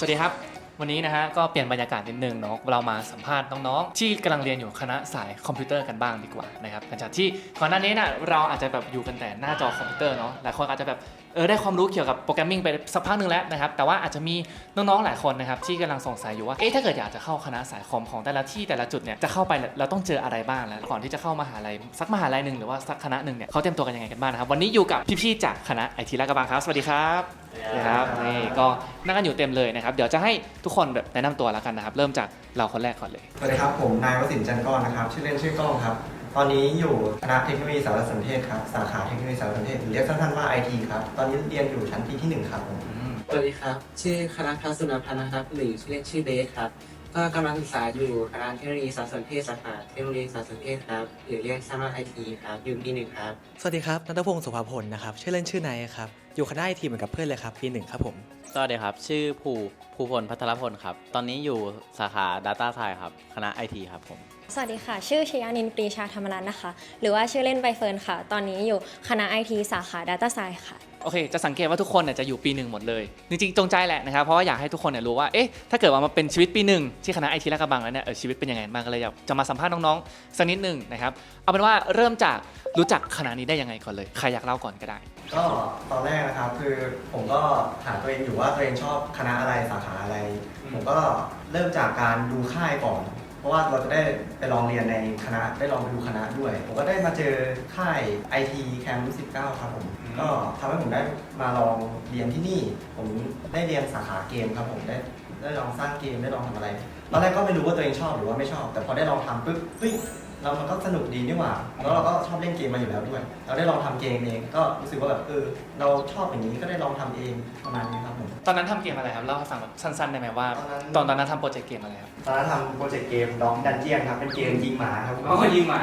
สวัสดีครับ วันนี้นะฮะก็เปลี่ยนบรรยากาศนิดนึงเนาะเรามาสัมภาษณ์น้องๆ ที่กำลังเรียนอยู่คณะสายคอมพิวเตอร์กันบ้างดีกว่านะครับหลังจากที่ก่อนหน้านี้น่ะเราอาจจะแบบอยู่กันแต่หน้าจอคอมพิวเตอร์เนาะหลายคนอาจจะแบบ ออได้ความรู้เกี่ยวกับโปรแกรมมิ่งไปสักพักหนึ่งแล้วนะครับ แต่ว่าอาจจะมีน้องๆหลายคนนะครับที่กำลังสงสัยอยู่ว่าเอ๊ะถ้าเกิดอยากจะเข้าคณะสายคอมของแต่ละที่แต่ละจุดเนี่ยจะเข้าไปเราต้องเจออะไรบ้างแล้วก่อนที่จะเข้ามหาลัยสักมหาลัยหนึ่งหรือว่าสักคณะหนึ่งเนี่ยเขาเตรียมตัวกันยังไงกันบ้างนะครับวันนี้อยู่กับพี่ๆจากคณะไอทีลาดกระบังครับสวัสดีครับนะครับนี่ก็นั่งกันอยู่เต็มเลยนะครับเดี๋ยวจะให้ทุกคนแบบแนะนำตัวแล้วกันนะครับเริ่มจากเราคนแรกก่อนเลยสวัสดีครับผมนายวสินจันทร์ก้อนนะครับชื่อเล่นชื่อก้องครับ ตอนนี้อยู่คณะเทคโนโลยีสารสนเทศครับ สาขาเทคโนโลยีสารสนเทศหรือเรียกสั้นๆว่า IT ครับ ตอนนี้เรียนอยู่ชั้นปีที่หนึ่งครับผมสวัสดีครับ ชื่อคณะทัศนพันธ์นะครับ หรือชื่อเล่นชื่อเบสครับ ก็กำลังศึกษาอยู่คณะเทคโนโลยีสารสนเทศสาขาเทคโนโลยีสารสนเทศครับ หรือเรียกสั้นว่าไอทีครับ อยู่ปีหนึ่งครับ สวัสดีครับนัทพงศ์สุภาพลนะครับ ชื่อเล่นชื่อนายครับ อยู่คณะไอทีเหมือนกับเพื่อนเลยครับปีหนึ่งครับผม สวัสดีครับ ชื่อภูภูพลพัทรพลครับ ตอนนี้อยู่สาขา Data Science ครับ คณะ IT ครับผม สวัสดีค่ะ ชื่อชยานินปรีชาธรรมรัตน์นะคะ หรือว่าชื่อเล่นใบเฟิร์นค่ะ ตอนนี้อยู่คณะไอทีสาขา Data Science ค่ะ โอเค จะสังเกตว่าทุกคนเนี่ยจะอยู่ปีหนึ่งหมดเลย จริงๆ จงใจแหละนะครับ เพราะว่าอยากให้ทุกคนเนี่ยรู้ว่า เอ๊ะ ถ้าเกิดว่ามาเป็นชีวิตปีหนึ่งที่คณะไอทีลาดกระบังแล้วเนี่ยเออชีวิตเป็นยังไงบ้างก็เลยอยากจะมาสัมภาษณ์น้องๆ สักนิดหนึ่งนะครับ เอาเป็นว่าเริ่มจากรู้จักคณะนี้ได้ยังไงก่อนเลย ใครอยากเล่าก่อนก็ได้ ก็ตอนแรกนะครับคือผมก็ถามตัวเองอยู่ว่าตัวเองชอบคณะอะไรสาขาอะไรอืมผมก็เริ่มจากการดูค่ายก่อน เพราะว่าเราจะได้ไปลองเรียนในคณะได้ลองไปดูคณะด้วย ผมก็ได้มาเจอค่าย IT Camp 19 ครับผม ก็ทำให้ผมได้มาลองเรียนที่นี่ ผมได้เรียนสาขาเกมครับผมได้ได้ลองสร้างเกมได้ลองทำอะไรตอนแรกก็ไม่รู้ว่าตัวเองชอบหรือว่าไม่ชอบ แต่พอได้ลองทำปุ๊บเฮ้ย เรามันก็สนุกดีนี่หว่า แล้วเราก็ชอบเล่นเกมมาอยู่แล้วด้วย เราได้ลองทำเกมเอง ก็รู้สึกว่าแบบเออเราชอบอย่างนี้ก็ได้ลองทำเองประมาณนี้ครับผม ตอนนั้นทำเกมอะไรครับเล่าให้ฟังแบบสั้นๆได้ไหมว่าตอนนั้นตอนตอนนั้นทำโปรเจกต์เกมอะไรครับตอนนั้นทำโปรเจกต์เกมด็อกดันเจียนครับเป็นเกมยิงหมาครับอ๋อยิงหมา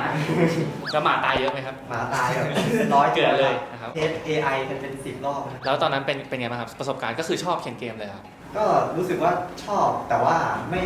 แล้วหมาตายเยอะไหมครับหมาตายแบบร้อยเกิดเลยนะครับเทส AI เป็นเป็นสิบรอบนะ แล้วตอนนั้นเป็นเป็นไงบ้างครับประสบการณ์ก็คือชอบเขียนเกมเลยครับก็รู้สึกว่าชอบแต่ว่าไม่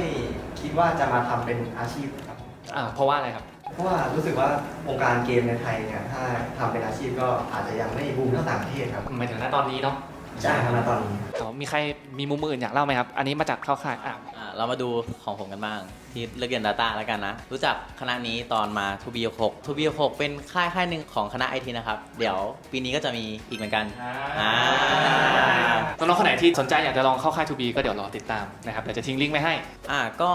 คิดว่าจะมาทำเป็นอาชีพครับ อ่าเพราะว่าอะไรครับ เพราะว่ารู้สึกว่าวงการเกมในไทยเนี่ยถ้าทำเป็นอาชีพก็อาจจะยังไม่บูมเท่าต่างประเทศครับหมายถึงณตอนนี้เนาะใช่ครับณตอนนี้อ๋อมีใครมีมุมอื่นอยากเล่าไหมครับ อันนี้มาจากเข้าค่ายอะอ่าเรามาดูของผมกันบ้าง ที่เลือกเรียน Data แล้วกันนะ รู้จักคณะนี้ตอนมา To B 6 To B 6เป็นค่ายค่ายหนึ่งของคณะ IT นะครับ เดี๋ยวปีนี้ก็จะมีอีกเหมือนกันอ่าน้องๆคนไหนที่สนใจอยากจะลองเข้าค่าย 2B ก็เดี๋ยวรอติดตามนะครับเดี๋ยวจะทิ้งลิงก์ไว้ให้ อ่าก็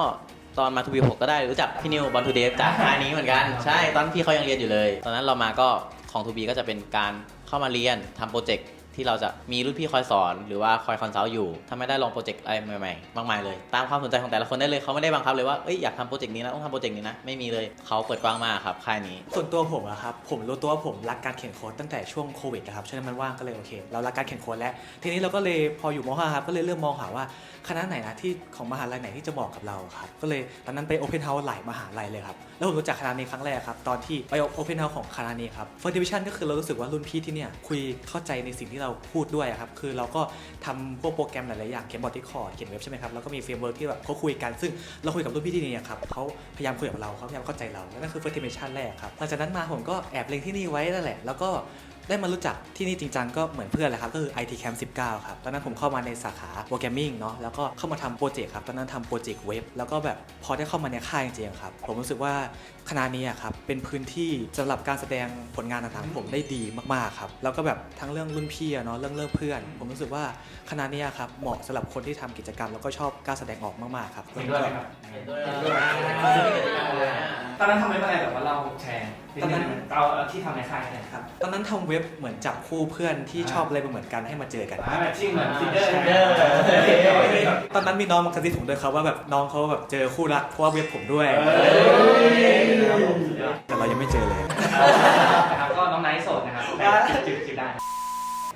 ตอนมาทูบีหก็ได้รู้จักพี่นิวบอลทูเดฟจากค่ายนี้เหมือนกัน ใช่ ตอนพี่เขายังเรียนอยู่เลย ตอนนั้นเรามาก็ของทูบีก็จะเป็นการเข้ามาเรียนทำโปรเจกต์ ที่เราจะมีรุ่นพี่คอยสอนหรือว่าคอยคอนซัลท์อยู่ ถ้าไม่ได้ลองโปรเจกต์อะไรใหม่ๆ มากมายเลย ตามความสนใจของแต่ละคนได้เลยเขาไม่ได้บังคับเลยว่าเอ้ยอยากทำโปรเจกต์นี้นะต้องทำโปรเจกต์นี้นะไม่มีเลยเขาเปิดกว้างมากครับค่ายนี้ ส่วนตัวผมอะครับผมรู้ตัวว่าผมรักการเขียนโค้ดตั้งแต่ช่วงโควิดนะครับฉะนั้นมันว่างก็เลยโอเคเรารักการเขียนโค้ดแล้วทีนี้เราก็เลยพออยู่ม .5 ครับก็เลยเริ่มมองหาว่าคณะไหนนะที่ของมหาลัยไหนที่จะเหมาะกับเราครับก็เลยตอนนั้นไปโอเพนเฮาส์หลายมหาลัยเลยครับแล้วผมรู้จักคณะนี้ครั้งแรกครับตอนที่ไปโอเพนเฮาส์ของคณะนี้ครับเฟิร์สดิวิชั่นก็คือเรารู้สึกว่ารุ่นพี่ที่เนี่ยคุยเข้าใจในสิ่งที่เราพูดด้วยครับ คือเราก็ทำพวกโปรแกรมหลาย ๆ อย่างเขียนบอทที่คอร์ดเขียนเว็บใช่ไหมครับ แล้วก็มีเฟรมเวิร์กที่แบบเขาคุยกัน ซึ่งเราคุยกับรุ่นพี่ที่นี่ครับเขาพยายามคุยกับเราเขาพยายามเข้าใจเราและนั่นคือ first impression แรกครับ หลังจากนั้นมาผมก็แอบเล็งที่นี่ไว้นั่นแหละ แล้วก็ได้มารู้จักที่นี่จริงจังก็เหมือนเพื่อนแหละครับ ก็คือ IT Camp 19 ครับ ตอนนั้นผมเข้ามาในสาขาโปรแกรมมิ่งเนาะแล้วก็เข้ามาทำโปรเจกต์ครับ ตอนนั้นทำโปรเจกต์เว็บแล้วก็แบบพอได้เข้ามาในค่ายจริงๆครับ ผมรู้สึกว่า คณะนี้อะครับเป็นพื้นที่สำหรับการแสดงผลงานต่างๆของผมได้ดีมากๆครับแล้วก็แบบทั้งเรื่องรุ่นพี่อะเนาะเรื่องเรื่องเพื่อน ผมรู้สึกว่าคณะนี้อะครับเหมาะสำหรับคนที่ทำกิจกรรม แล้วก็ชอบกล้ารแสดงออกมากๆครับ เห็นด้วยไหมครับตอนนั้นทำไว้อะไรแบบว่าเราแชร์นิดนึงเอาเอาที่ทำในค่ายเนี่ยครับ ตอนนั้นทำเว็บเหมือนจับคู่เพื่อนที่อ่า ชอบอะไรเหมือนกันให้มาเจอกันแบบที่เหมือนซินเดอร์ใช่ตอนนั้นมีน้องมากระซิบผมด้วยครับว่าแบบน้องเขาแบบเจอคู่รักเพราะว่าเว็บผมด้วย แต่เรายังไม่เจอเลย นะครับก็น้องไนท์โสดนะครับ จีบจีบจีบได้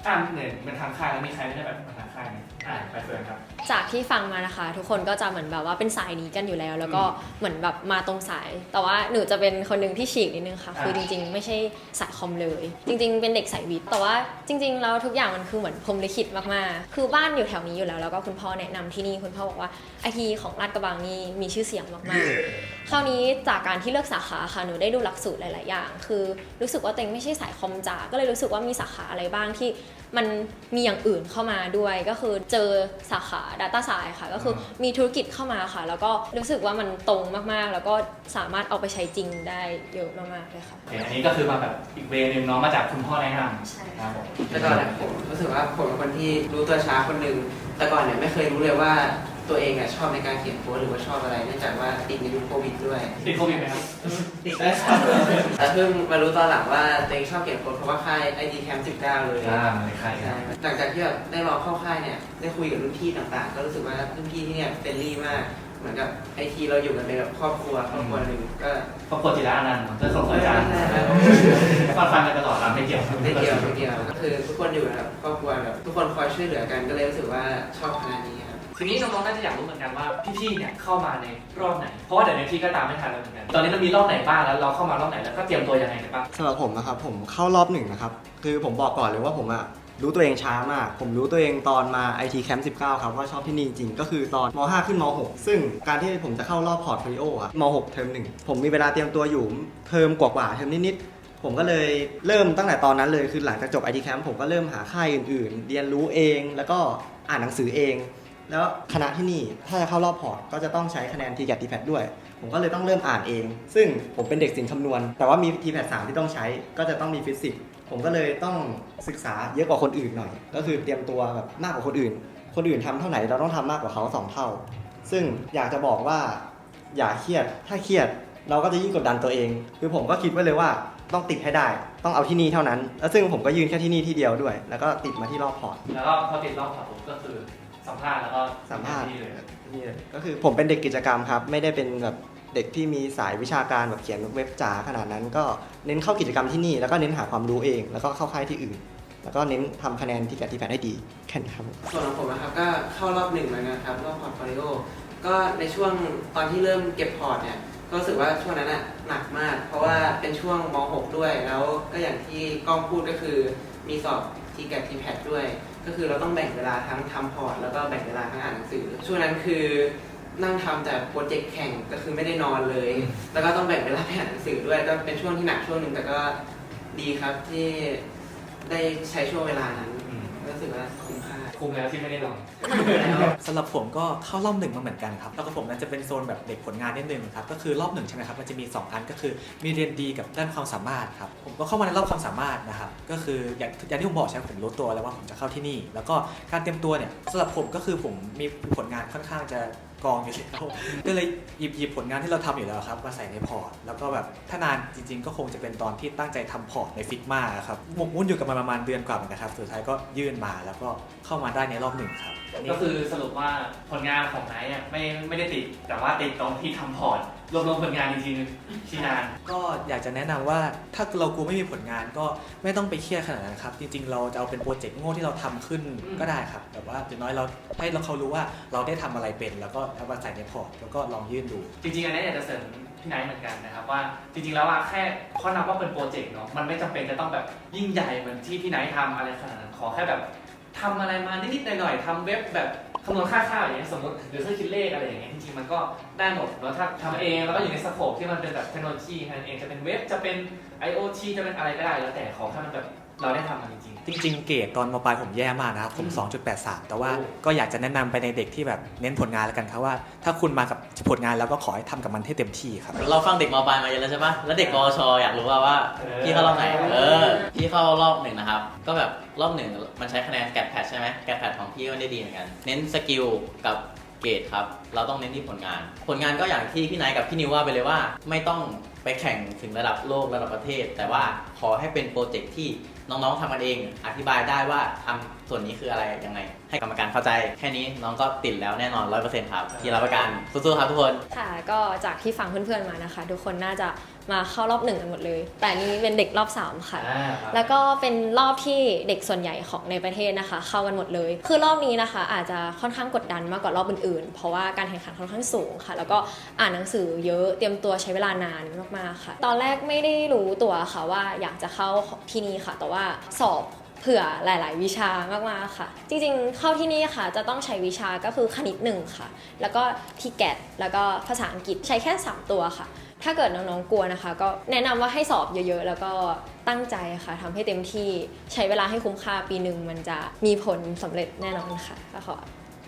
อ่าเนี่ยเป็นทางค่ายแล้วมีใครไม่ได้แบบ มาทางค่ายไหมอ่าไปเฟิร์นครับจากที่ฟังมานะคะ ทุกคนก็จะเหมือนแบบว่าเป็นสายนี้กันอยู่แล้ว แล้วก็เหมือนแบบมาตรงสาย แต่ว่าหนูจะเป็นคนหนึ่งที่ฉีกนิดนึงค่ะอ่าคือจริงๆ ไม่ใช่สายคอมเลย จริง ๆ เป็นเด็กสายวิทย์แต่ว่าจริงๆแล้วทุกอย่างมันคือเหมือนพรหมลิขิตมากๆ คือบ้านอยู่แถวนี้อยู่แล้วแล้วก็คุณพ่อแนะนำที่นี่คุณพ่อบอกว่าไอทีของลาดกระบังนี่มีชื่อเสียงมากๆ คราวนี้จากการที่เลือกสาขาค่ะหนูได้ดูหลักสูตรหลาย ๆ อย่าง คือรู้สึกว่าตัวเองไม่ใช่สายคอมจ๋าก็เลยรู้สึกว่ามีสาขาอะไรบ้างที่ มันมีอย่างอื่นเข้ามาด้วย ก็คือเจอสาขา Data s c i e n c e ค่ะ ก็คือมีธุรกิจเข้ามาค่ะ แล้วก็รู้สึกว่ามันตรงมากๆ แล้วก็สามารถเอาไปใช้จริงได้เยอะมากๆเลยค่ะ โอเคอันนี้ก็คือมาแบบอีกเวย์หนึงเนาะมาจากคุณพ่อแนะนใช่ำครับผม แต่ก่อนเนี่ยผมรู้สึกว่าผมเป็นคนที่รู้ตัวช้าคนหนึ่งแต่ก่อนเนี่ยไม่เคยรู้เลยว่า ตัวเองอะชอบในการเขียนโค้ดหรือว่าชอบอะไรเนื่องจากว่าติดในยุคโควิดด้วย ติดโควิดไหมครับ ติดได้ครับ แต่เพิ่งมารู้ตอนหลังว่าตัวเองชอบเขียนโค้ดเพราะว่าค่าย ID Camp 19 เลยอ่าในใครคใช่รับหลังจากที่แบบได้ลองเข้าค่ายเนี่ยได้คุยกับรุ่นพี่ต่างๆ ก็รู้สึกว่ารุ่นพี่ที่เนี่ยเฟรนลี่มาก เหมือนกับไอทีเราอยู่กันเป็นแบบครอบครัวครอบครัวหนึ่งก็ครอบครัวจิระอนันต์เพื่อนของอาจารย์ใช่ครับฟังฟังกันตลอดนะไม่เกี่ยวไม่เกี่ยวไม่เกี่ยวก็คือทุกคนอยู่แบบครอบครัวแบบทุกคนคอยช่วยเหลือกันก็เลยรู้สึกว่าชอบคณะนี้ครับ ทีนี้น้องๆน่าจะอยากรู้เหมือนกันว่าพี่ๆเนี่ยเข้ามาในรอบไหน เพราะว่าเดี๋ยวนี้พี่ก็ตามไม่ทันแล้วเหมือนกัน ตอนนี้มันมีรอบไหนบ้างแล้วเราเข้ามารอบไหนแล้วก็เตรียมตัวยังไงกันบ้างสำหรับผมนะครับผมเข้ารอบหนึ่งนะครับคือผมบอกก่อนเลยว่าผมอะรู้ตัวเองช้ามาก ผมรู้ตัวเองตอนมา IT Camp 19 ครับ ว่าชอบที่นี่จริง ก็คือตอนม 5 ขึ้นม 6 ซึ่งการที่ผมจะเข้ารอบพอร์ตโฟลิโออะม 6 เทอมหนึ่งผมมีเวลาเตรียมตัวอยู่เทอมกว่าๆเทอมนิดๆ ผมก็เลยเริ่มตั้งแต่ตอนนั้นเลย คือหลังจากจบ IT Camp ผมก็เริ่มหาค่ายอื่นๆ เรียนรู้เอง แล้วก็อ่านหนังสือเอง แล้วคณะที่นี่ถ้าจะเข้ารอบพอร์ตก็จะต้องใช้คะแนน t ีแก t ทีแพดด้วย ผมก็เลยต้องเริ่มอ่านเอง ซึ่งผมเป็นเด็กศิลป์คำนวณ แต่ว่ามี t ีแพดสามที่ต้องใช้ก็จะต้องมีฟิสิกส์ผมก็เลยต้องศึกษาเยอะกว่าคนอื่นหน่อย ก็คือเตรียมตัวแบบมากกว่าคนอื่น คนอื่นทำเท่าไหร่เราต้องทำมากกว่าเขาสองเท่า ซึ่งอยากจะบอกว่าอย่าเครียดถ้าเครียดเราก็จะยิ่งกดดันตัวเอง คือผมก็คิดไว้เลยว่าต้องติดให้ได้ ต้องเอาที่นี่เท่านั้น แล้วซึ่งผมก็ยืนแค่ที่นี่ที่เดียวด้วย แล้วก็ติดมาที่รอบพอร์ต แล้วก็พอติดรอบพอร์ตผมก็คือ สัมภาษณ์แล้วก็สัมภาษณ์ที่เลยนี่เลยก็คือผมเป็นเด็กกิจกรรมครับ ไม่ได้เป็นแบบเด็กที่มีสายวิชาการแบบเขียนเว็บจ๋าขนาดนั้น ก็เน้นเข้ากิจกรรมที่นี่ แล้วก็เน้นหาความรู้เอง แล้วก็เข้าค่ายที่อื่น แล้วก็เน้นทำคะแนนที่แกที่แพทให้ดีแค่นี้ครับส่วนของผมนะครับก็เข้ารอบหนึ่งเหมือนกันครับรอบพอร์ตโฟลิโอก็ในช่วงตอนที่เริ่มเก็บพอร์ตเนี่ยก็รู้สึกว่าช่วงนั้นน่ะหนักมาก เพราะว่าเป็นช่วงม .6 ด้วยแล้วก็อย่างที่กล้องพูดก็คือมีสอบทีแกทีแพดด้วยก็คือเราต้องแบ่งเวลาทั้งทำพอร์ตแล้วก็แบ่งเวลาทั้งอ่านหนังสือ ช่วงนั้นคือนั่งทำแต่โปรเจกต์แข่งก็คือไม่ได้นอนเลย แล้วก็ต้องแบ่งเวลาไปอ่านหนังสือด้วยก็เป็นช่วงที่หนักช่วงหนึ่งแต่ก็ดีครับที่ได้ใช้ช่วงเวลานั้น อืม รู้สึกว่า คุ้มค่าคุ้มแล้วที่ไม่ได้นอนสำหรับผมก็เข้ารอบหนึ่งมาเหมือนกันครับแล้วก็ผมนั้นจะเป็นโซนแบบเด็กผลงานนิดนึงครับก็คือรอบหนึ่งใช่ไหมครับมันจะมี 2 อันก็คือมีเรียนดีกับด้านความสามารถครับผมก็เข้ามาในรอบความสามารถนะครับก็คืออย่างอย่างที่ผมบอกใช่ไหมผมรู้ตัวแล้วว่าผมจะเข้าที่นี่ แล้วก็การเตรียมตัวเนี่ยสำหรับผมก็คือผมมีผลงานค่อนข้างจะ กองอยู่แล้ว ก็เลยหยิบหยิบผลงานที่เราทำอยู่แล้วครับมาใส่ในพอร์ต แล้วก็แบบถ้านานจริง ๆ ก็คงจะเป็นตอนที่ตั้งใจทำพอร์ตในฟิกมาครับหมกมุ่นอยู่กับมันประมาณเดือนกว่าเหมือนกันครับ สุดท้ายก็ยื่นมาแล้วก็เข้ามาได้ในรอบหนึ่งครับ ก็คือสรุปว่าผลงานของไนท์อะไม่ไม่ได้ติด แต่ว่าติดตรงที่ทำพอร์ต รวมรวมผลงานจริงๆที่นาน ก็อยากจะแนะนำว่าถ้าเรากลัวไม่มีผลงานก็ไม่ต้องไปเครียดขนาดนั้นครับ จริงๆ เราจะเอาเป็นโปรเจกต์โง่ที่เราทำขึ้นอืม ก็ได้ครับ แต่ว่าอย่างน้อยเราให้เราเขารู้ว่าเราได้ทำอะไรเป็น แล้วก็เอามาใส่ในพอร์ตแล้วก็ลองยื่นดู จริงๆ อันนี้อยากจะเสริมพี่ไนท์เหมือนกันนะครับว่าจริงๆ แล้วอะแค่เขานับว่าเป็นโปรเจกต์เนาะมันไม่จำเป็นจะต้องแบบยิ่งใหญ่เหมือนที่พี่ไนท์ทำอะไรขนาดนั้นขอแค่แบบทำอะไรมานิดๆหน่อยๆทำเว็บแบบ คำนวณค่าข้าวอย่างเงี้ยสมมติหรือเครื่องคิดเลขอะไรอย่างเงี้ยจริงๆมันก็ได้หมดแล้วถ้าทำเองแล้วก็อยู่ในสโคปที่มันเป็นแบบเทคโนโลยีทำเองจะเป็นเว็บจะเป็น IoT จะเป็นอะไรก็ได้แล้วแต่ของถ้ามันแบบเราได้ทำมันจริง จริงๆ เกรดตอนมปลายผมแย่มากนะครับผม 2.83 แต่ว่าโอ้ก็อยากจะแนะนำไปในเด็กที่แบบเน้นผลงานแล้วกันครับว่า ถ้าคุณมากับผลงานแล้วก็ขอให้ทำกับมันให้เต็มที่ครับ เราฟังเด็กมปลายมาเยอะแล้วใช่ปะแล้วเด็กปวชอยากรู้ว่าว่าพี่เข้ารอบไหน เออ พี่เข้ารอบหนึ่งนะครับ ก็แบบรอบหนึ่งมันใช้คะแนนแกดแพดใช่ไหมแกดแพดของพี่ก็ไม่ได้ดีเหมือนกัน เน้นสกิลกับเกรดครับ เราต้องเน้นที่ผลงาน ผลงานก็อย่างที่พี่ไนท์กับพี่นิวว่าไปเลยว่า ไม่ต้อง ไปแข่งถึงระดับโลกระดับประเทศ แต่ว่าขอให้เป็นโปรเจกต์ที่น้องๆทำกันเอง อธิบายได้ว่าทำส่วนนี้คืออะไรยังไง ให้กรรมการเข้าใจ แค่นี้น้องก็ติดแล้วแน่นอน 100%ครับพี่รับประกันสู้ๆครับทุกคน ค่ะก็จากที่ฟังเพื่อนๆมานะคะ ทุกคนน่าจะมาเข้ารอบหนึ่งกันหมดเลย แต่นี่เป็นเด็กรอบสามค่ะ อ่าครับ แล้วก็เป็นรอบที่เด็กส่วนใหญ่ของในประเทศนะคะ เข้ากันหมดเลย คือรอบนี้นะคะ อาจจะค่อนข้างกดดันมากกว่ารอบอื่นๆ เพราะว่าการแข่งขันค่อนข้างสูงค่ะ แล้วก็อ่านหนังสือเยอะเตรียมตัวใช้เวลานานมากค่ะ ตอนแรกไม่ได้รู้ตัวค่ะว่าอยากจะเข้าที่นี่ค่ะ แต่ว่าสอบเผื่อหลาย ๆ วิชามากๆค่ะ จริง ๆ เข้าที่นี่ค่ะ จะต้องใช้วิชาก็คือคณิตหนึ่งค่ะ แล้วก็ทีแกตแล้วก็ภาษาอังกฤษใช้แค่ 3 ตัวค่ะ ถ้าเกิดน้อง ๆ กลัวนะคะ ก็แนะนำว่าให้สอบเยอะ ๆ แล้วก็ตั้งใจค่ะทำให้เต็มที่ใช้เวลาให้คุ้มค่าปีหนึ่งมันจะมีผลสำเร็จแน่นอนค่ะก็ขอ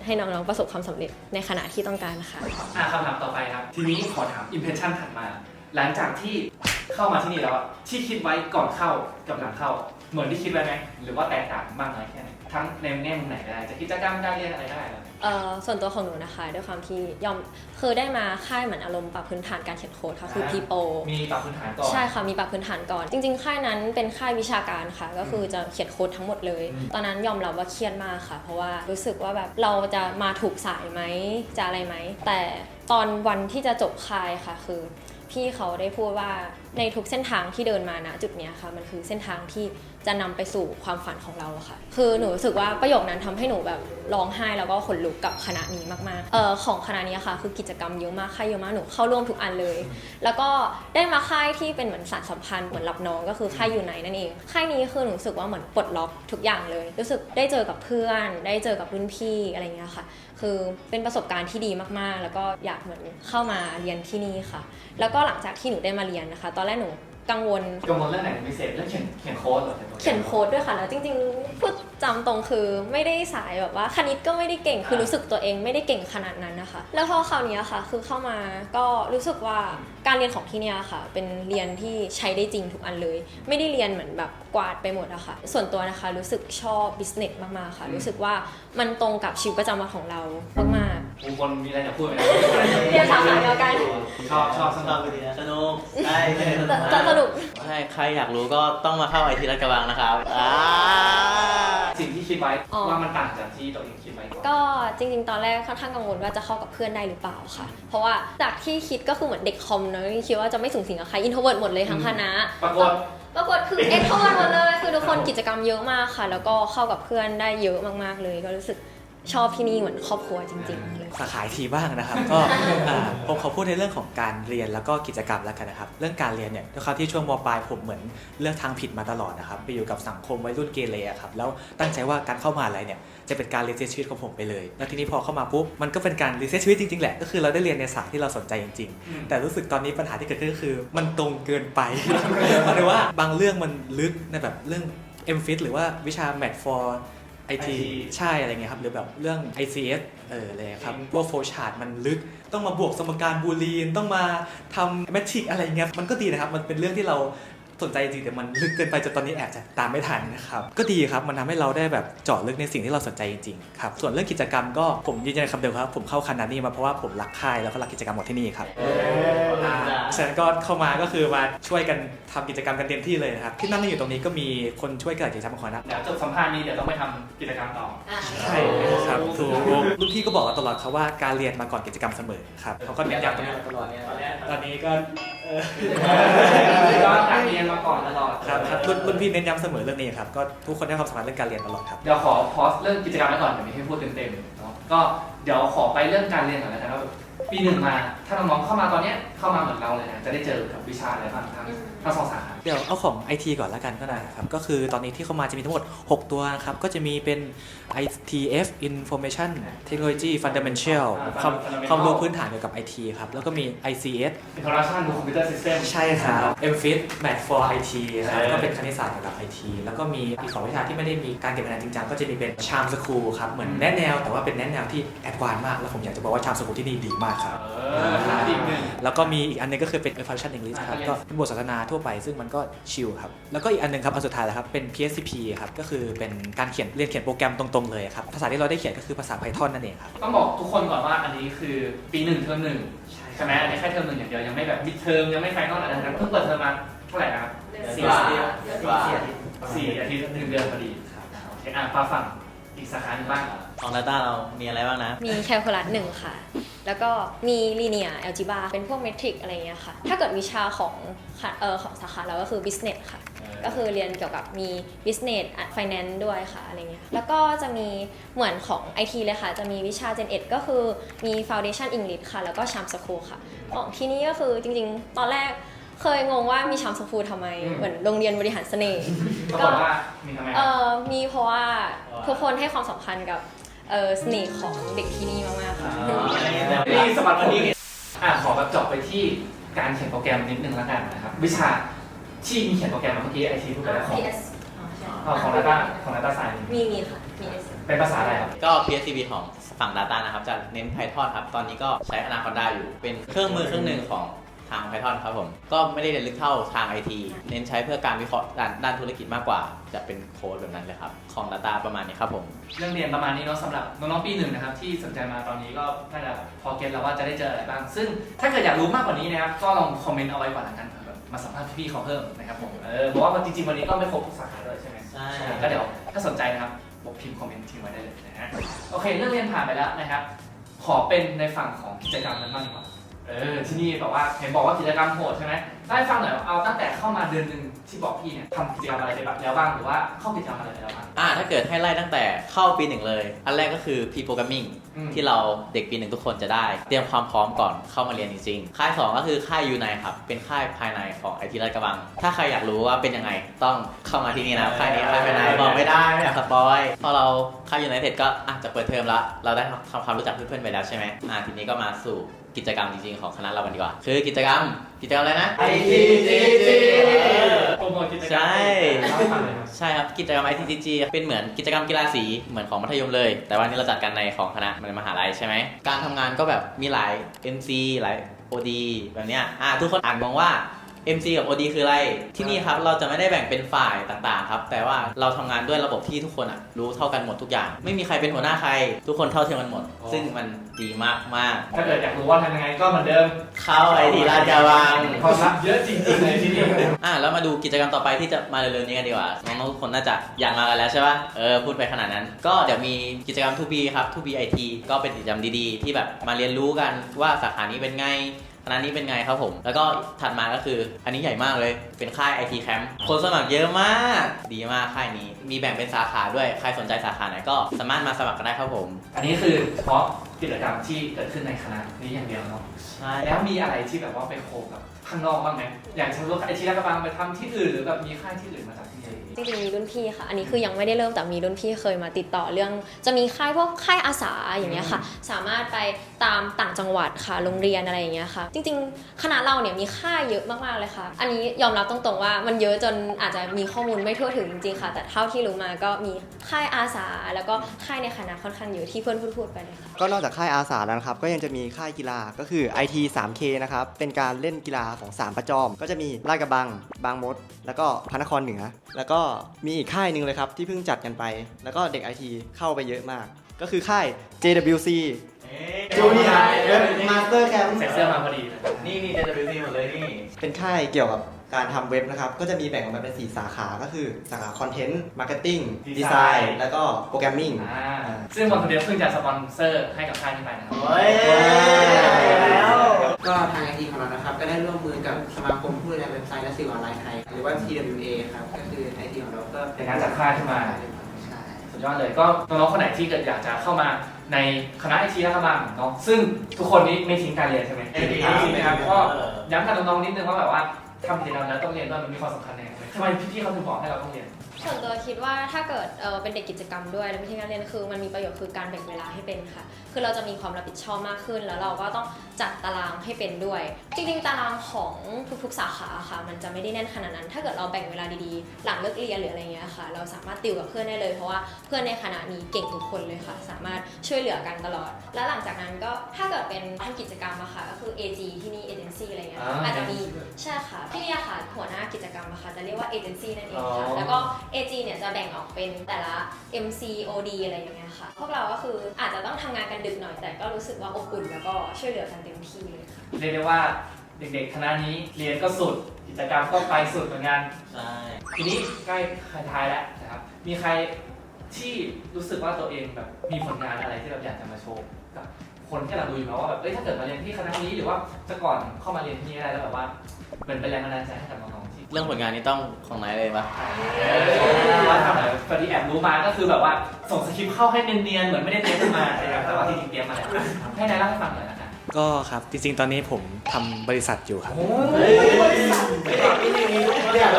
ให้น้อง ๆ ประสบความสำเร็จในขณะที่ต้องการค่ะอะคำถามต่อไปครับ ทีนี้ขอถาม impression ถัดมา หลังจากที่เข้ามาที่นี่แล้วอะที่คิดไว้ก่อนเข้ากับหลังเข้า เหมือนที่คิดไว้ไหมหรือว่าแตกต่างมากน้อยแค่ไหนทั้งในแง่มุมไหนก็ได้จะกิจกรรมการเรียนอะไรก็ได้เลยเอ่อส่วนตัวของหนูนะคะด้วยความที่ยอมคือได้มาค่ายเหมือนอารมณ์ปรับพื้นฐานการเขียนโค้ดค่ะคืออ่า พีโป มีปรับพื้นฐานก่อน ใช่ค่ะมีปรับพื้นฐานก่อน จริง ๆ ค่ายนั้นเป็นค่ายวิชาการค่ะ ก็คือจะเขียนโค้ดทั้งหมดเลย อืม ตอนนั้นยอมรับว่าเครียดมากค่ะ เพราะว่ารู้สึกว่าแบบเราจะมาถูกสายไหมจะอะไรไหมแต่ตอนวันที่จะจบค่ายค่ะคือ พี่เขาได้พูดว่าในทุกเส้นทางที่เดินมานะจุดนี้ค่ะมันคือเส้นทางที่จะนำไปสู่ความฝันของเราค่ะ คือหนูรู้สึกว่าประโยคนั้นทำให้หนูแบบร้องไห้แล้วก็ขนลุกกับคณะนี้มากๆเออของคณะนี้ค่ะ คือกิจกรรมเยอะมากค่ายเยอะมากหนูเข้าร่วมทุกอันเลย แล้วก็ได้มาค่ายที่เป็นเหมือนสารสัมพันธ์เหมือนรับน้องก็คือค่ายอยู่ไหนนั่นเองค่ายนี้คือหนูรู้สึกว่าเหมือนปลดล็อกทุกอย่างเลย รู้สึกได้เจอกับเพื่อน ได้เจอกับรุ่นพี่อะไรเงี้ยค่ะ คือเป็นประสบการณ์ที่ดีมากๆ แล้วก็อยากเหมือนเข้ามาเรียนที่นี่ค่ะ แล้วก็หลังจากที่หนูได้มาเรียนนะคะตอนแรกหนู กังวล กังวลเรื่องไหนเป็นพิเศษเรื่องเขียนเขียนโค้ดเหรอเขียนโค้ดด้วยค่ะแล้วจริงๆพูดจำตรงคือไม่ได้สายแบบว่าคณิตก็ไม่ได้เก่งคือรู้สึกตัวเองไม่ได้เก่งขนาดนั้นนะคะ แล้วพอคราวเนี้ยค่ะ คือเข้ามาก็รู้สึกว่าการเรียนของที่เนี่ยค่ะ เป็นเรียนที่ใช้ได้จริงทุกอันเลย ไม่ได้เรียนเหมือนแบบกวาดไปหมดอะค่ะ ส่วนตัวนะคะรู้สึกชอบ business มากๆค่ะ รู้สึกว่ามันตรงกับชีวิตประจำวันของเรามากบุคคลมีอะไรจะพูดไหมเรียนสาขาเดียวกันชอบชอบสสนุนุกกดีนะสนุกใช่ๆแต่แต่สนุกใช่ใครอยากรู้ก็ต้องมาเข้าไอทีรัฐกระบังนะครับอ่าสิ่งที่คิดไว้อ๋อ ว่ามันต่างจากที่ตัวเองคิดไว้ก่อนก็จริงๆ ตอนแรกค่อนข้างกังวลว่าจะเข้ากับเพื่อนได้หรือเปล่าค่ะ เพราะว่าจากที่คิดก็คือเหมือนเด็กคอมเนอะคิดว่าจะไม่สูงสิงกับใครอินโทรเวิร์ดหมดเลยทั้งคณะ ปรากฏ ปรากฏคือเอ็กโทรเวิร์ดหมดเลย คือทุกคนกิจกรรมเยอะมากค่ะ แล้วก็เข้ากับเพื่อนได้เยอะมากๆเลย ก็รู้สึก ชอบที่นี่เหมือนครอบครัวจริงๆเลยสาขาทีบ้างนะครับ ก็อ่าผมขอพูดในเรื่องของการเรียนแล้วก็กิจกรรมแล้วกันนะครับ เรื่องการเรียนเนี่ยด้วยความที่ช่วงมปลายผมเหมือนเลือกทางผิดมาตลอดนะครับ ไปอยู่กับสังคมวัยรุ่นเกเรอะครับแล้วตั้งใจว่าการเข้ามาอะไรเนี่ยจะเป็นการรีเซ็ตชีวิตของผมไปเลย แล้วทีนี้พอเข้ามาปุ๊บมันก็เป็นการรีเซ็ตชีวิตจริงๆแหละก็คือเราได้เรียนในสายที่เราสนใจจริงอืมๆแต่รู้สึกตอนนี้ปัญหาที่เกิดขึ้นก็คือ มันตรงเกินไป หมายถึงว่าบางเรื่องมันลึกในแบบเรื่อง m f i t หรือว่าวิชา Math for IT ใช่อะไรเงี้ยครับหรือแบบเรื่อง ICS เอออะไรครับพวกโฟชาร์ตมันลึก ต้องมาบวกสมการบูลีนต้องมาทำแมทริกอะไรเงี้ยมันก็ดีนะครับ มันเป็นเรื่องที่เรา สนใจจริงแต่มันลึกเกินไปจนตอนนี้แอบจะตามไม่ทันนะครับก็ดีครับมันทำให้เราได้แบบเจาะลึกในสิ่งที่เราสนใจจริงๆครับส่วนเรื่องกิจกรรมก็ผมยืนยันคำเดิมครับผมเข้าคณะนี้มาเพราะว่าผมรักค่ายแล้วก็รักกิจกรรมของที่นี่ครับอ่าฉะนั้นก็เข้ามาก็คือมาช่วยกันทำกิจกรรมกันเต็มที่เลยนะครับที่นั่งอยู่ตรงนี้ก็มีคนช่วยกันกิจกรรมของคณะเดี๋ยวจบสัมภาษณ์นี้เดี๋ยวต้องไปทำกิจกรรมต่อใช่ครับถูกรุ่นพี่ก็บอกเราตลอดครับว่าการเรียนมาก่อนกิจกรรมเสมอครับเขาก็เน้นย้ำตรงนี้มาตลอดตอนนี้ก็เออก็การเรียนมาก่อนตลอดครับครับรุ่นรุ่นพี่เน้นย้ำเสมอเรื่องนี้ครับก็ทุกคนให้ความสำคัญเรื่องการเรียนตลอดครับ เดี๋ยวขอพอสเรื่องกิจกรรมไว้ก่อนเดี๋ยวมีให้พูดเต็มๆเนาะก็เดี๋ยวขอไปเรื่องการเรียนก่อนแล้วกันว่าแบบปีหนึ่งมา ถ้าน้องๆเข้ามาตอนเนี้ยเข้ามาเหมือนเราเลยนะจะได้เจอกับวิชาอะไรบ้างทั้งทั้งสองสาขา เดี๋ยวเอาของ IT ก่อนละกันก็ได้ครับ ก็คือตอนนี้ที่เข้ามาจะมีทั้งหมด 6 ตัวนะครับ ก็จะมีเป็น ITF Information Technology Fundamental ความความรู้พื้นฐานเกี่ยวกับ IT ครับ แล้วก็มี ICS Introduction to Computer System ใช่ครับ MFIT Math for IT ครับ เออ ก็เป็นคณิตศาสตร์เกี่ยวกับ IT แล้วก็มีอีกสองวิชาที่ไม่ได้มีการเก็บคะแนนจริงจังก็จะมีเป็น Charm School ครับ เหมือนแนะแนวแต่ว่าเป็นแนะแนวที่แอดวานซ์มาก แล้วผมอยากจะบอกว่า Charm School ที่นี่ดีมากครับ เออหาอีกหนึ่งแล้วก็มีอีกอันหนึงก็คือเป็น Evaluation English ครับอ่าก็เป็นบทสนทนาทั่วไปซึ่งมันก็ชิลครับแล้วก็อีกอันหนึงครับอันสุดท้ายแล้วครับเป็น PSCP ครับก็คือเป็นการเขียนเรียนเขียนโปรแกรมตรงๆเลยครับภาษาที่เราได้เขียนก็คือภาษา Python นั่นเองครับต้องบอกทุกคนก่อนว่าอันนี้คือปีหนึ่งเทอมหนึ่งใช่ไหมอันนี้แค่เทอมหนึ่งอย่างเดียวยังไม่แบบมิดเทอมยังไม่ไฟนอลอะไรทั้งนั้นเพิ่งเปิดเทอมมาเท่าไหร่นะครับสี่ว่าสี่ว่าสี่อาทิตย์สี่อาทิตย์หนึ่งเดือนพอดีโอเคอะปาฝั่งอีกสาขาหนึ่งบ้างของ Data เรามีอะไรบ้างนะ มีแคลคูลัสหนึ่งค่ะ แล้วก็มีลีเนียแอลจิบาเป็นพวกเมทริกอะไรเงี้ยค่ะ ถ้าเกิดวิชาของค่ะเออของสาขาเราก็คือ business ค่ะ ก็คือเรียนเกี่ยวกับมี business finance ด้วยค่ะอะไรเงี้ย แล้วก็จะมีเหมือนของ IT เลยค่ะ จะมีวิชา Gen 1ก็คือมี foundation English ค่ะ แล้วก็ Charm School ค่ะ ของที่นี่ก็คือจริงๆ ตอนแรกเคยงงว่ามี Charm School ทำไมอืมเหมือนโรงเรียนบริหารเสน่ห์ก็บอกว่ามีทำไมคเอรับอมีเพราะว่าทุกคนให้ความสำคัญกับ เออเสน่ห์ของเด็กที่นี่มากๆค่ะ นี่สมัครวันนี้อะขอแบบเจบไปที่การเขียนโปรแกรมนิดนึงแล้วกันนะครับ วิชาที่มีเขียนโปรแกรมมาเมื่อกี้ไอทีพูดไปแล้วของ PS อ๋อใช่อ๋อของ Data ของ Data Science มีมีค่ะ มี S เป็นภาษาอะไรครับ ก็ PSCB ของฝั่ง Data นะครับ จะเน้น Python ครับ ตอนนี้ก็ใช้ Anaconda อยู่ เป็นเครื่องมือเครื่องหนึ่งของ ทาง Python ครับผม ก็ไม่ได้เรียนลึกเท่าทาง IT เน้นใช้เพื่อการวิเคราะห์ด้านด้านธุรกิจมากกว่า จะเป็นโค้ดแบบนั้นเลยครับ ของ Data ประมาณนี้ครับผม เรื่องเรียนประมาณนี้เนาะสำหรับน้องๆปีหนึ่งนะครับที่สนใจมาตอนนี้ก็น่าจะพอเก็ตแล้วว่าจะได้เจออะไรบ้าง ซึ่งถ้าเกิดอยากรู้มากกว่านี้นะครับก็ลองคอมเมนต์เอาไว้ก่อนละกันแบบมาสัมภาษณ์พี่ๆเขาเพิ่มนะครับผมเออเพราะว่าจริงๆวันนี้ก็ไม่ครบทุกสาขาด้วยใช่ไหมใช่ ก็เดี๋ยวถ้าสนใจนะครับบอกพิมพ์คอมเมนต์ทิ้งไว้ได้เลยนะฮะโอเค เรื่องเรียนผ่านไปแล้วนะครับขอเป็นในฝั่งของกิจกรรมนั้นบ้างดีกว่า เออที่นี่แบบว่าเห็นบอกว่ากิจกรรมโหดใช่ไหมได้ฟังหน่อยว่าเอาตั้งแต่เข้ามาเดือนหนึ่งที่บอกพี่เนี่ยทำกิจกรรมอะไรไปแล้วบ้างหรือว่าเข้ากิจกรรมอะไรไปแล้วบ้าง อ่าถ้าเกิดให้ไล่ตั้งแต่เข้าปีหนึ่งเลย อันแรกก็คือ P-Programming อืม ที่เราเด็กปีหนึ่งทุกคนจะได้ เตรียมความพร้อมก่อนเข้ามาเรียนจริงๆ ค่าย 2 ก็คือค่ายยูไนครับ เป็นค่ายภายในของไอทีราชกระบัง ถ้าใครอยากรู้ว่าเป็นยังไงต้องเข้ามาที่นี่นะค่ายนี้ค่ายภายในบอกไม่ได้ไม่อยากสปอยพอเราค่ายยูไนเต็ดก็อาจจะเปิดเทอมแล้วเราได้ทำความรู้จักเพื่อนๆไปแล้วใช่ไหมอ่าทีนี้ก็มาสู่ กิจกรรมจริงๆของคณะเรากันดีกว่า คือกิจกรรมกิจกรรมอะไรนะ ITGG โปรโมทกิจกรรมใช่ เล่าให้ฟังหน่อยครับ ใช่ครับ กิจกรรม ITTG เป็นเหมือนกิจกรรมกีฬาสีเหมือนของมัธยมเลย แต่ว่านี่เราจัดกันในของคณะในมหาลัยใช่ไหม การทำงานก็แบบมีหลาย MC หลาย OD แบบเนี้ยอ่าทุกคนอ่านมองว่า MC กับ OD คืออะไร ที่นี่ครับเราจะไม่ได้แบ่งเป็นฝ่ายต่างๆ ครับ แต่ว่าเราทำงานด้วยระบบที่ทุกคนอะรู้เท่ากันหมดทุกอย่าง ไม่มีใครเป็นหัวหน้าใคร ทุกคนเท่าเทียมกันหมด อ๋อ ซึ่งมันดีมากมากถ้าเกิดอยากรู้ว่าทำยังไงก็เหมือนเดิมๆเข้าไอทีราชกระบังความลับเยอะจริงๆเลยที่นี่อะแล้วมาดูกิจกรรมต่อไปที่จะมาเร็วๆนี้กันดีกว่าน้องๆทุกคนน่าจะอยากมากันแล้วใช่ป่ะเออพูดไปขนาดนั้น ก็เดี๋ยวมีกิจกรรม 2B ครับ 2B IT ก็เป็นกิจกรรมดีๆ ที่แบบมาเรียนรู้กันว่าสาขานี้เป็นไง คณะนี้เป็นไงครับผม แล้วก็ถัดมาก็คือ อันนี้ใหญ่มากเลย เป็นค่าย IT Camp คนสมัครเยอะมาก ดีมากค่ายนี้ มีแบ่งเป็นสาขาด้วย ใครสนใจสาขาไหนก็สามารถมาสมัครกันได้ครับผม อันนี้คือเฉพาะกิจกรรมที่เกิดขึ้นในคณะนี้อย่างเดียวเนาะ ใช่ แล้วมีอะไรที่แบบว่าไปโคกับ ข้างนอกบ้างไหมอย่างเช่นว่าไอทีรักกระบังไปทำที่อื่นหรือแบบมีค่ายที่อื่นมาจากที่นี่จริงๆมีรุ่นพี่ค่ะ อันนี้คือยังไม่ได้เริ่มแต่มีรุ่นพี่เคยมาติดต่อเรื่อง จะมีค่ายพวกค่ายอาสาอย่างเงี้ยค่ะ สามารถไปตามต่างจังหวัดค่ะ โรงเรียนอะไรอย่างเงี้ยค่ะ จริง ๆ คณะเราเนี่ยมีค่ายเยอะมากๆเลยค่ะ อันนี้ยอมรับตรงๆว่ามันเยอะจนอาจจะมีข้อมูลไม่ทั่วถึงจริงๆค่ะ แต่เท่าที่รู้มาก็มีค่ายอาสา แล้วก็ค่ายในคณะค่อนข้างเยอะที่เพื่อนพูดๆไปเลยค่ะ ก็นอกจากค่ายอาสาแล้วนะครับ ก็ยังจะมีค่ายกีฬาก็คือ IT 3K นะครับ เป็นการเล่นกีฬาของ3ประจอม ก็จะมีลาดกระบัง บางมด แล้วก็พระนครเหนือ แล้วก็มีอีกค่ายหนึ่งเลยครับ ที่เพิ่งจัดกันไป แล้วก็เด็ก IT เข้าไปเยอะมาก ก็คือค่าย JWC Junior Web Master Camp ใส่เสื้อมาพอดีเลยนี่นี่ JWC หมดเลยนี่ เป็นค่ายเกี่ยวกับการทำเว็บนะครับ ก็จะมีแบ่งออกมาเป็น 4 สาขา ก็คือสาขาคอนเทนต์มาร์เก็ตติ้งดีไซน์แล้วก็โปรแกรมมิ่ง อ่าซึ่งวันเดียวเพิ่งจะสปอนเซอร์ให้กับค่ายนี้ไปนะครับ เฮ้ยแล้ว ก็ทางไอทีของเรานะครับ ก็ได้ร่วมมือกับสมาคมผู้ดูแลเว็บไซต์และสื่อออนไลน์ไทย หรือว่า TWA ครับ ก็คือไอทีของเราก็เป็นการจัดค่ายขึ้นมา ใช่ สุดยอดเลยก็น้องๆคนไหนที่เกิดอยากจะเข้ามาในคณะไอทีรัฐบาลเนาะซึ่งทุกคนนี้ไม่ทิ้งการเรียนใช่ไหมไม่ทิ้งไม่ทิ้งนะครับก็ย้ำกับน้องๆนิดนึงว่าแบบว่าทำกิจกรรมแล้วต้องเรียนด้วยมันมีความสำคัญยังไงทำไมพี่ๆเขาถึงบอกให้เราต้องเรียน ส่วนตัวคิดว่าถ้าเกิดเออเป็นเด็กกิจกรรมด้วย แล้วไม่ใช่การเรียนคือมันมีประโยชน์คือการแบ่งเวลาให้เป็นค่ะ คือเราจะมีความรับผิดชอบมากขึ้น แล้วเราก็ต้องจัดตารางให้เป็นด้วย จริงๆ ตารางของทุกๆ สาขาค่ะ มันจะไม่ได้แน่นขนาดนั้น ถ้าเกิดเราแบ่งเวลาดีๆ หลังเลิกเรียนหรืออะไรเงี้ยค่ะ เราสามารถติวกับเพื่อนได้เลย เพราะว่าเพื่อนในคณะนี้เก่งทุกคนเลยค่ะ สามารถช่วยเหลือกันตลอด แล้วหลังจากนั้นก็ถ้าเกิดเป็นทำกิจกรรมอะค่ะ ก็คือ AG ที่นี่เอเจนซี่อะไรเงี้ยอ่าอาจจะมีใช่ค่ะที่นี่อะค่ะหัวหน้ากิจกรรมอะค่ะจะเรียกว่าเอเจนซี่นั่นเองค่ะอ๋อแล้วก็ AG เนี่ยจะแบ่งออกเป็นแต่ละ MC OD อะไรอย่างเงี้ยค่ะ พวกเราก็คืออาจจะต้องทำงานกันดึกหน่อย แต่ก็รู้สึกว่าอบอุ่นแล้วก็ช่วยเหลือกันเต็มที่เลยค่ะ เรียกได้ว่าเด็กๆ คณะนี้เรียนก็สุด กิจกรรมก็ไปสุดเหมือนกัน ใช่ทีนี้ใกล้ท้ายแล้วนะครับ มีใครที่รู้สึกว่าตัวเองแบบมีผลงานอะไรที่เราอยากจะมาโชว์กับคนที่เราดูอยู่แล้วว่าแบบเอ้ยถ้าเกิดมาเรียนที่คณะนี้หรือว่าจะก่อนเข้ามาเรียนที่นี่อะไรแล้วแบบว่าเหมือนเป็นแรงบันดาลใจให้กับน้องๆที่ เรื่องผลงานนี้ต้องของไหนเลยปะว่าทำอะไรพอดีแอบรู้มาก็คือแบบว่าส่งสคริปต์เข้าให้เนียนๆเหมือนไม่ได้เตรียมขึ้นมาแต่ว่าจริงๆเตรียมมาแล้วให้นายเล่าให้ฟังหน่อยนะก็ครับจริงๆ ตอนนี้ผมทำบริษัทอยู่ครับโอ้ยปีหนึ่งมีบริษัท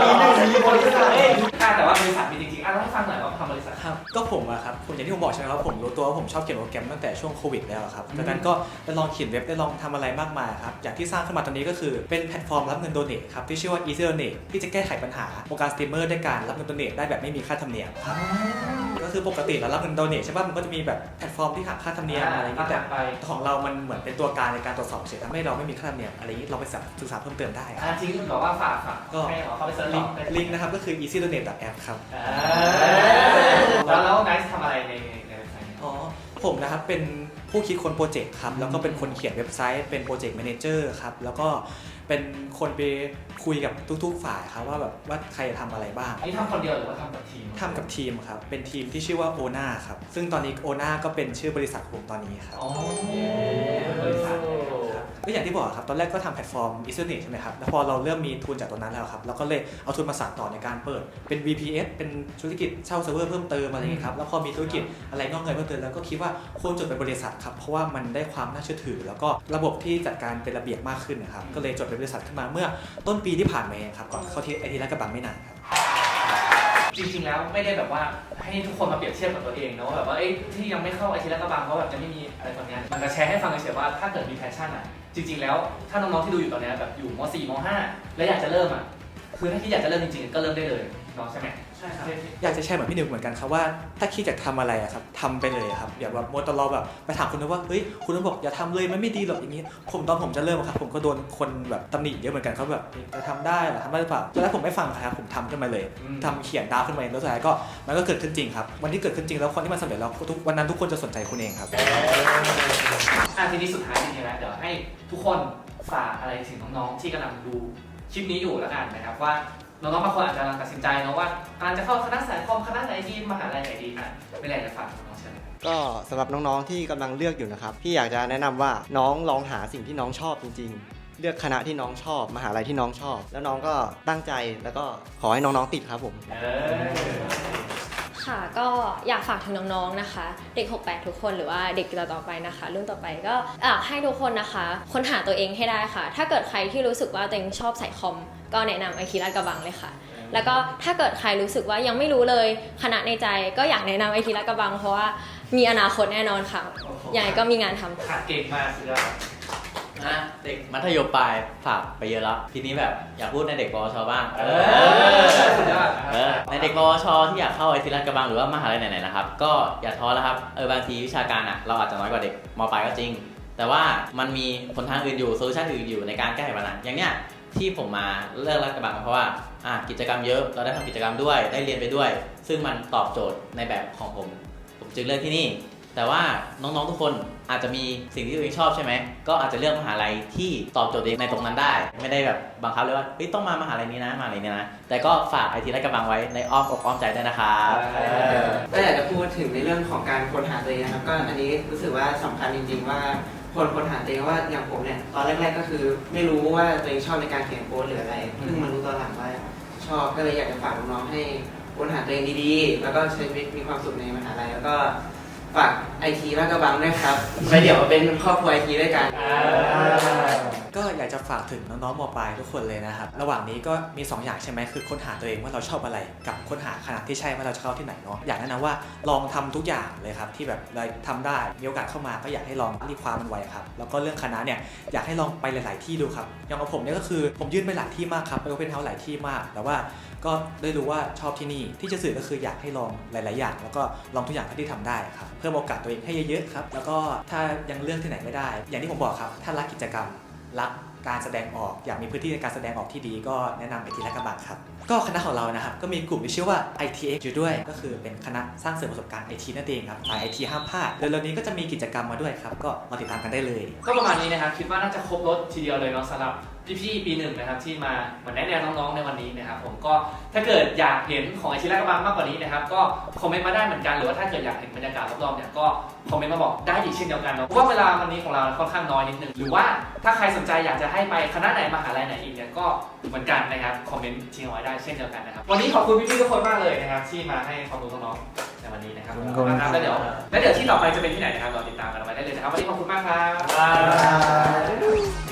อะแต่ว่าบริษัทมีจริงๆอะเล่าให้ฟังหน่อยว่าทำบริษัทครับก็ผมอะครับผมอย่างที่ผมบอกใช่ไหมครับผมรู้ตัวว่าผมชอบเขียนโปรแกรมตั้งแต่ช่วงโควิดแล้วอะครับจากนั้นก็ได้ลองเขียนเว็บได้ลองทำอะไรมากมายครับอย่างที่สร้างขึ้นมาตอนนี้ก็คือเป็นแพลตฟอร์มรับเงินโดเนทครับที่ชื่อว่า Easy Donate ที่จะแก้ไขปัญหาวงการสตรีมเมอร์ด้วยการรับเงินโดเนทได้แบบไม่มีค่าธรรมเนียมครับก็คือปกติเรารับเงินโดเนทใช่ป่ะมันก็จะมีแบบแพลตฟอร์มที่หักค่าธรรมเนียมอะไรอย่างเงี้ยแต่ไปของเรามันเหมือนเป็นตัวกลางในการตรวจสอบเฉยทำให้เราไม่มีค่าธรรมเนียมอะไรอย่างนี้เราไปศึกษาเพิ่มเติมได้คอะรับจริงแบบว่าฝากฝากก็ให้เขาเข้าไปเซิร์ชลิต่งอก์ลิงก์นะครับก็คือ easy donate app ครับอ่าแล้วแล้วไนซ์ทำอะไรในในเว็บไซต์เนี่ยอ๋อผมนะครับเป็นผู้คิดคนโปรเจกต์ครับแล้วก็เป็นคนเขียนเว็บไซต์เป็นโปรเจกต์แมเนเจอร์ครับแล้วก็เป็นคนไปคุยกับทุกๆฝ่ายครับว่าแบบว่าใครจะทำอะไรบ้าง อันนี้ทำคนเดียวหรือว่าทำกับทีมทำกับทีมครับ เป็นทีมที่ชื่อว่าโอนาครับ ซึ่งตอนนี้โอนาก็เป็นชื่อบริษัทของผมตอนนี้ครับ อ๋อ บริษัทครับ ก็อย่างที่บอกครับ ตอนแรกก็ทำแพลตฟอร์ม i s o n e t ใช่ไหมครับ แล้วพอเราเริ่มมีทุนจากตรงนั้นแล้วครับ เราก็เลยเอาทุนมาสานต่อในการเปิด เป็น VPS เป็นธุรกิจเช่าเซิร์ฟเวอร์เพิ่มเติมอะไรอย่างเงี้ยครับ แล้วพอมีธุรกิจอะไรงอกเงยเพิ่มเติมแล้วก็คิดว่าควรจดเป็นบริษัทครับ เพราะว่ามันได้ความน่าเชื่อถือ แล้วก็ระบบที่จัดการเป็นระเบียบมากขึ้นนะครับ ก็เลยจดเป็นบริษัทขึ้นมาเมื่อต้นปีที่ผ่านมาเองครับ ก่อนเข้าที่ไอทีและกระบังไม่นานครับจริงๆ แล้วไม่ได้แบบว่าให้ทุกคนมาเปรียบเทียบกับตัวเองนะว่าแบบว่าเอ้ที่ยังไม่เข้าไอทีและกระบังเพราแบบจะไม่มีอะไรตอนนี้มันจะแชร์ให้ฟังเฉยๆว่าถ้าเกิดมีแพชชั่นอะ จริง ๆ แล้วถ้าน้องๆที่ดูอยู่ตอนเนี้ยแบบอยู่ม .4 ม .5 แล้วอยากจะเริ่มอะคือถ้าคิดอยากจะเริ่มจริงๆก็เริ่มได้เลยเนาะใช่ไหม ใช่ครับอยากจะแชร์เหมือนพี่นิวเหมือนกันครับว่าถ้าคิดจะทำอะไรอะครับทำไปเลยครับอย่าแบบมัวแต่รอแบบไปถามคุณนึกว่าเฮ้ยคุณนึกบอกอย่าทำเลยมันไม่ดีหรอกอย่างนี้ ผมตอนผมจะเริ่มอะครับผมก็โดนคนแบบตำหนิเยอะเหมือนกันเขาแบบจะทำได้เหรอทำได้หรือเปล่าตอนแรกผมไม่ฟังครับผมทำขึ้นมาเลยอืมทำเขียนดาวขึ้นมาเองแล้วสุดท้ายก็มันก็เกิดขึ้นจริงครับวันที่เกิดขึ้นจริงแล้วคนที่มันสำเร็จแล้วทุกวันนั้นทุกคนจะสนใจคุณเองครับอะทีนี้สุดท้ายจริงๆแล้วเดี๋ยวให้ทุกคนฝากอะไรถึงน้องๆที่กำลังดูคลิปนี้อยู่แล้วกันนะครับว่า น้องๆบางคนอาจจะกำลังตัดสินใจเนาะว่ากำลังจะเข้าคณะสายคอมคณะไหนดีมหาลัยไหนดีอะไม่ไรจะฝากน้องๆเชิญเลยก็สำหรับน้องๆที่กำลังเลือกอยู่นะครับพี่อยากจะแนะนำว่าน้องลองหาสิ่งที่น้องชอบจริง ๆ เลือกคณะที่น้องชอบมหาลัยที่น้องชอบ แล้วน้องก็ตั้งใจแล้วก็ขอให้น้องๆติดครับผม เออ ค่ะก็อยากฝากถึงน้องๆนะคะ เด็ก 68 ทุกคนหรือว่าเด็กต่อๆไปนะคะ รุ่นต่อไปก็อยากให้ทุกคนนะคะ ค้นหาตัวเองให้ได้ค่ะ ถ้าเกิดใครที่รู้สึกว่าตัวเองชอบสายคอม ก็แนะนำไอคีลาดกระบังเลยค่ะ แล้วก็ถ้าเกิดใครรู้สึกว่ายังไม่รู้เลยคณะในใจ ก็อยากแนะนำไอคีลาดกระบัง เพราะว่ามีอนาคตแน่นอนค่ะยังไงก็มีงานทำ ขาดเก่งมากสุดยอด นะเด็กมัธยมปลายฝากไปเยอะแล้วทีนี้แบบอยากพูดในเด็กปวชบ้างเออสุดยอดนะคเอรัอบในเด็กปวชที่อยากเข้าไอทีรัฐกระบังหรือว่ามหาลัยไหนๆนะครับก็อย่าท้อแล้วครับเออบางทีวิชาการอะเราอาจจะน้อยกว่าเด็กมปลายก็จริง แต่ว่ามันมีผลทางอื่นอยู่โซลูชันอื่นอยู่ในการแก้ไขปัญหาอย่างเนี้ยที่ผมมาเลือกรัฐกระบังเพราะว่าอะกิจกรรมเยอะเราได้ทำกิจกรรมด้วยได้เรียนไปด้วย ซึ่งมันตอบโจทย์ในแบบของผม ผมจึงเลือกที่นี่ แต่ว่าน้องๆทุกคนอาจจะมีสิ่งที่ตัวเองชอบใช่ไหม ก็อาจจะเลือกมหาลัยที่ตอบโจทย์ตัวเองในตรงนั้นได้ ไม่ได้แบบบังคับเลยว่าเฮ้ยต้องมามหาลัยนี้นะมหาลัยนี้นะ แต่ก็ฝากไอทีและกระบังไว้ในอ้อมอกอ้อมใจด้วยนะครับเออก็อยากจะพูดถึงในเรื่องของการค้นหาตัวเองนะครับก็อันนี้รู้สึกว่าสำคัญจริง ๆ ว่าคนค้นหาตัวเองว่าอย่างผมเนี่ยตอนแรก ๆ ก็คือไม่รู้ว่าตัวเองชอบในการเขียนโค้ดหรืออะไรเพิ่งมารู้ตอนหลังว่าชอบก็เลยอยากจะฝากน้องๆให้ค้นหาตัวเองดีๆ แล้วก็ใช้ชีวิตมีความสุขในมหาลัยแล้วก็ ฝากไอทีและกระบังด้วยครับไปเดี๋ยวมาเป็นครอบครัวไอทีด้วยกัน ก็อยากจะฝากถึงน้องๆมปลายทุกคนเลยนะครับ ระหว่างนี้ก็มี 2 อย่างใช่ไหมคือค้นหาตัวเองว่าเราชอบอะไร กับค้นหาขนาดที่ใช่ว่าเราจะเข้าที่ไหนเนาะอยากแนะนำว่าลองทำทุกอย่างเลยครับที่แบบเราทำได้มีโอกาสเข้ามาก็อยากให้ลองรีบคว้ามันไว้ครับแล้วก็เรื่องคณะเนี่ยอยากให้ลองไปหลาย ๆ ที่ดูครับอย่างของผมเนี่ยก็คือผมยื่นไปหลายที่มากครับไปโอเพนเฮาส์หลายที่มาก แต่ว่าก็ได้รู้ว่าชอบที่นี่ที่จะสื่อก็คืออยากให้ลองหลาย ๆ อย่าง แล้วก็ลองทุกอย่างที่ทำได้ครับเพิ่มโอกาสตัวเองให้เยอะ ๆ ครับแล้วก็ถ้ายังเลือกที่ไหนไม่ได้ อย่างที่ผมบอกครับถ้ารักกิจกรรม รักการแสดงออก อยากมีพื้นที่ในการแสดงออกที่ดีก็แนะนำไปที่รักกระบังครับ ก็คณะของเรานะครับก็มีกลุ่มที่ชื่อว่า ITX อยู่ด้วย ก็คือเป็นคณะสร้างเสริมประสบการณ์ IT นั่นเองครับสาย IT ห้ามพลาดเร็วๆนี้ก็จะมีกิจกรรมมาด้วยครับก็มาติดตามกันได้เลย ก็ประมาณนี้นะครับคิดว่าน่าจะครบรถทีเดียวเลยเนาะสำหรับพี่ๆปีหนึ่งนะครับที่มาเหมือนแนะแนวน้องๆในวันนี้นะครับผมก็ถ้าเกิดอยากเห็นของไอชิระกระบังมากกว่านี้นะครับก็คอมเมนต์มาได้เหมือนกันหรือว่าถ้าเกิดอยากเห็นบรรยากาศรอบๆเนี่ยก็คอมเมนต์มาบอกได้อีกเช่นเดียวกันเนาะเพราะว่าเวลาวันนี้ของเราค่อนข้างน้อยนิดนึงหรือว่าถ้าใครสนใจอยากจะให้ไปคณะไหนมหาลัยไหนอีกเนี่ยก็เหมือนกันนะครับคอมเมนต์ทิ้งเอาไว้ได้เช่นเดียวกันนะครับ วันนี้ขอบคุณพี่ๆทุกคนมากเลยนะครับที่มาให้ความรู้น้องๆในวันนี้นะครับขอบคุณมากครับ แล้วเดี๋ยวแล้วเดี๋ยวที่ต่อไปจะเป็นที่ไหนนะครับรอติดตามกันเอาไว้ได้เลยนะครับวันนี้ขอบคุณมากครับบ๊ายบาย